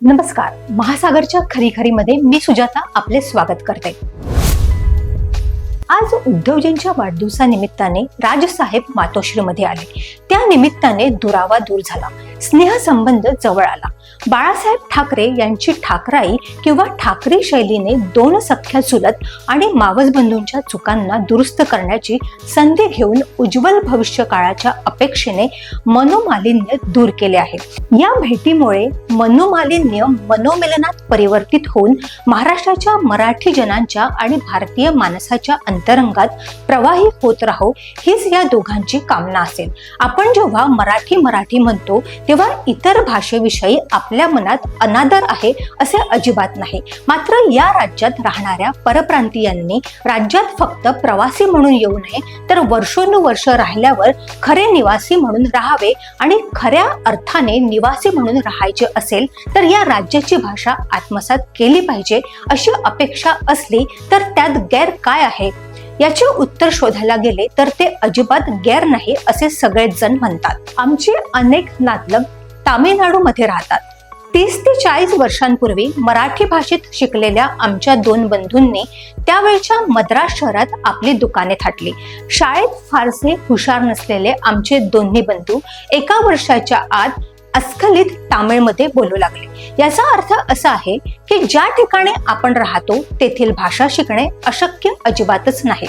नमस्कार. महासागरच्या खरी मध्ये मी सुजाता आपले स्वागत करते. आज उद्धवजींच्या वाढदिवसानिमित्ताने राजसाहेब मातोश्रीमध्ये आले. त्या निमित्ताने दुरावा दूर झाला. स्नेहसंबंध जवळ आला. बाळासाहेब ठाकरे यांची ठाकराई किंवा ठाकरे शैलीने दोन सख्या चुलत आणि मावस बंधूंच्या चुकांना दुरुस्त करण्याची संधी घेऊन उज्ज्वल भविष्य काळाच्या अपेक्षेने मनोमालिन्य दूर केले आहे. या भेटीमुळे मनोमालिन्य मनोमिलनात परिवर्तित होऊन महाराष्ट्राच्या मराठी जनांच्या आणि भारतीय माणसाच्या अंतरंगात प्रवाही होत राहो हीच या दोघांची कामना असेल. आपण जेव्हा मराठी मराठी म्हणतो तेव्हा इतर भाषेविषयी आपल्या मनात अनादर आहे असे अजिबात नाही. मात्र या राज्यात राहणाऱ्या परप्रांतीयांनी राज्यात फक्त प्रवासी म्हणून येऊ नये तर वर्षोनुवर्ष राहिल्यावर खरे निवासी म्हणून राहावे आणि खऱ्या अर्थाने निवासी म्हणून राहायचे असेल तर या राज्याची भाषा आत्मसात केली पाहिजे अशी अपेक्षा असली तर त्यात गैर काय आहे? याचे उत्तर शोधायला गेले तर ते अजिबात गैर नाही असे सगळेच जण म्हणतात. आमचे अनेक नातलग तामिळनाडूमध्ये राहतात. तीस ते चाळीस वर्षांपूर्वी मराठी भाषेत शिकलेल्या आमच्या दोन बंधूंनी त्यावेळच्या मद्रास शहरात आपली दुकाने थाटली. शाळेत फारसे हुशार नसलेले आमचे दोन्ही बंधू एका वर्षाच्या आत अस्खलित तामिळमध्ये बोलू लागले. याचा अर्थ असा आहे की ज्या ठिकाणी आपण राहतो तेथील भाषा शिकणे अशक्य अजिबातच नाही.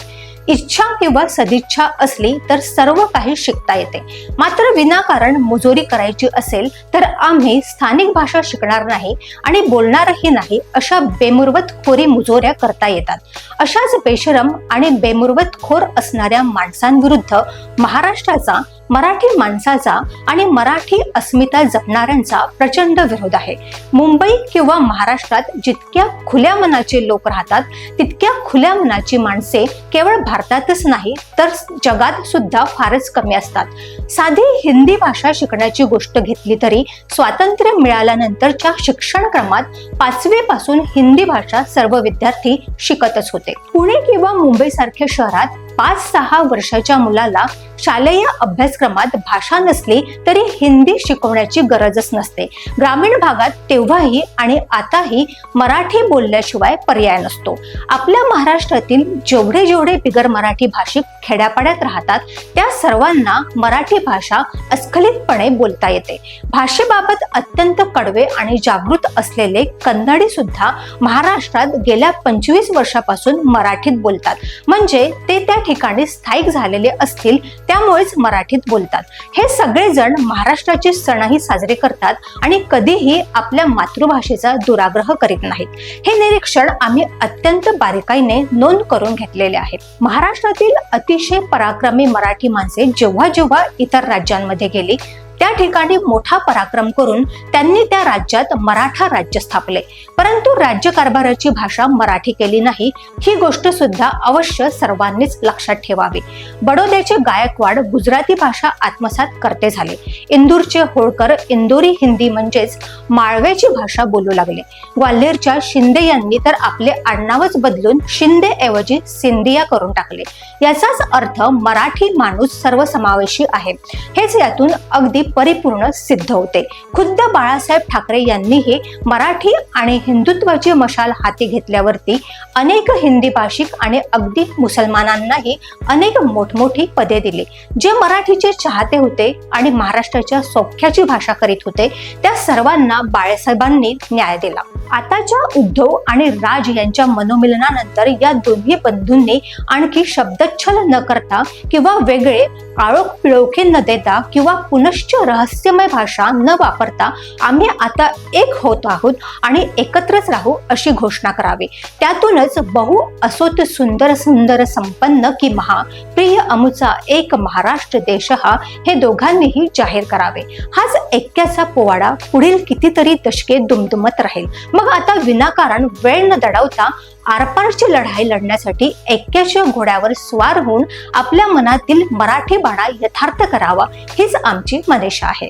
इच्छा किंवा सदिच्छा असली तर सर्व काही शिकता येते. मात्र विनाकारण मुजोरी करायची असेल तर आम्ही स्थानिक भाषा शिकणार नाही आणि बोलणारही नाही अशा बेमुरवत खोरी मुजोऱ्या करता येतात. अशाच बेशरम आणि बेमुरवत खोर असणाऱ्या माणसांविरुद्ध महाराष्ट्राचा मराठी माणसाचा आणि मराठी अस्मिता जपणाऱ्यांचा प्रचंड विरोध आहे. मुंबई किंवा महाराष्ट्रात जितक्या खुल्या मनाचे लोक राहतात तितक्या खुल्या मनाची माणसे केवळ भारतातच नाही तर जगात सुद्धा फारच कमी असतात. साधी हिंदी भाषा शिकण्याची गोष्ट घेतली तरी स्वातंत्र्य मिळाल्यानंतरच्या शिक्षण क्रमात पाचवी पासून हिंदी भाषा सर्व विद्यार्थी शिकतच होते. पुणे किंवा मुंबई सारख्या शहरात पाच सहा वर्षाच्या मुलाला शालेय अभ्यासक्रमात भाषा नसली तरी हिंदी शिकवण्याची गरजच नसते. ग्रामीण भागात तेव्हाही आणि आताही मराठी बोलल्याशिवाय पर्याय नसतो. आपल्या महाराष्ट्रातील जेवढे जेवढे बिगर मराठी भाषिक खेड्यापाड्यात राहतात त्या सर्वांना मराठी भाषा अस्खलितपणे बोलता येते. भाषेबाबत अत्यंत कडवे आणि जागृत असलेले कन्नडी सुद्धा महाराष्ट्रात गेल्या पंचवीस वर्षापासून मराठीत बोलतात. म्हणजे ते त्या ठिकाणी स्थायिक झालेले असतील त्यामुळेच मराठीत बोलतात. हे सगळेजण महाराष्ट्राचे सणही साजरे करतात आणि कधीही आपल्या मातृभाषेचा दुराग्रह करीत नाहीत. हे निरीक्षण आम्ही अत्यंत बारीकाईने नोंद करून घेतलेले आहे. महाराष्ट्रातील अतिशय पराक्रमी मराठी माणसे जेव्हा जेव्हा इतर राज्यांमध्ये गेली त्या ठिकाणी मोठा पराक्रम करून त्यांनी त्या राज्यात मराठा राज्य स्थापले. परंतु राज्यकारभाराची भाषा मराठी केली नाही ही गोष्ट सुद्धा अवश्य सर्वांनीच लक्षात ठेवावी. बडोद्याचे गायकवाड गुजराती भाषा आत्मसात करते झाले. इंदूरचे होळकर इंदोरी हिंदी म्हणजेच माळव्याची भाषा बोलू लागले. ग्वाल्हेरच्या शिंदे यांनी तर आपले आडनावच बदलून शिंदे ऐवजी सिंधिया करून टाकले. याचाच अर्थ मराठी माणूस सर्वसमावेशी आहे. हेच यातून अगदी परिपूर्ण सिद्ध होते. खुद्द बाळासाहेब ठाकरे यांनीही मराठी आणि हिंदुत्वाची मशाल हाती घेतल्यावरती अनेक हिंदी भाषिक आणि अगदी मुसलमानांनाही अनेक मोठमोठी पदे दिली. जे मराठीचे चाहते होते आणि महाराष्ट्राच्या सौख्याची भाषा करीत होते त्या सर्वांना बाळासाहेबांनी न्याय दिला. आताच्या उद्धव आणि राज यांच्या मनोमिलनानंतर या दोन्ही बंधूंनी आणखी शब्दच्छल न करता किंवा वेगळे काळोख पिळोखे न देता किंवा पुनश्च रहस्यमय भाषा न वापरता आम्ही आता एक होत आहोत आणि एकत्रच राहू अशी घोषणा करावी. त्यातूनच बहु असोत सुंदर सुंदर संपन्न की महा प्रिय अमुचा एक महाराष्ट्र देश हा हे दोघांनीही जाहीर करावे. हाच एक्क्याचा पोवाडा पुढील कितीतरी दशके दुमदुमत राहील. मग आता विनाकारण वेळ न दडवता आरपारची लढाई लढण्यासाठी एक्क्याच्या घोड्यावर स्वार होऊन आपल्या मनातील मराठी बाणा यथार्थ करावा हीच आमची मनेषा आहे.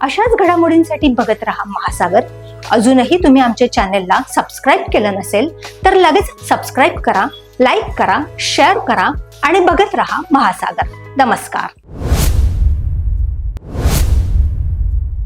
अशाच घडामोडींसाठी बघत राहा महासागर. अजूनही तुम्ही आमच्या चॅनेलला सबस्क्राईब केलं नसेल तर लगेच सबस्क्राईब करा लाईक करा शेअर करा आणि बघत राहा महासागर. नमस्कार.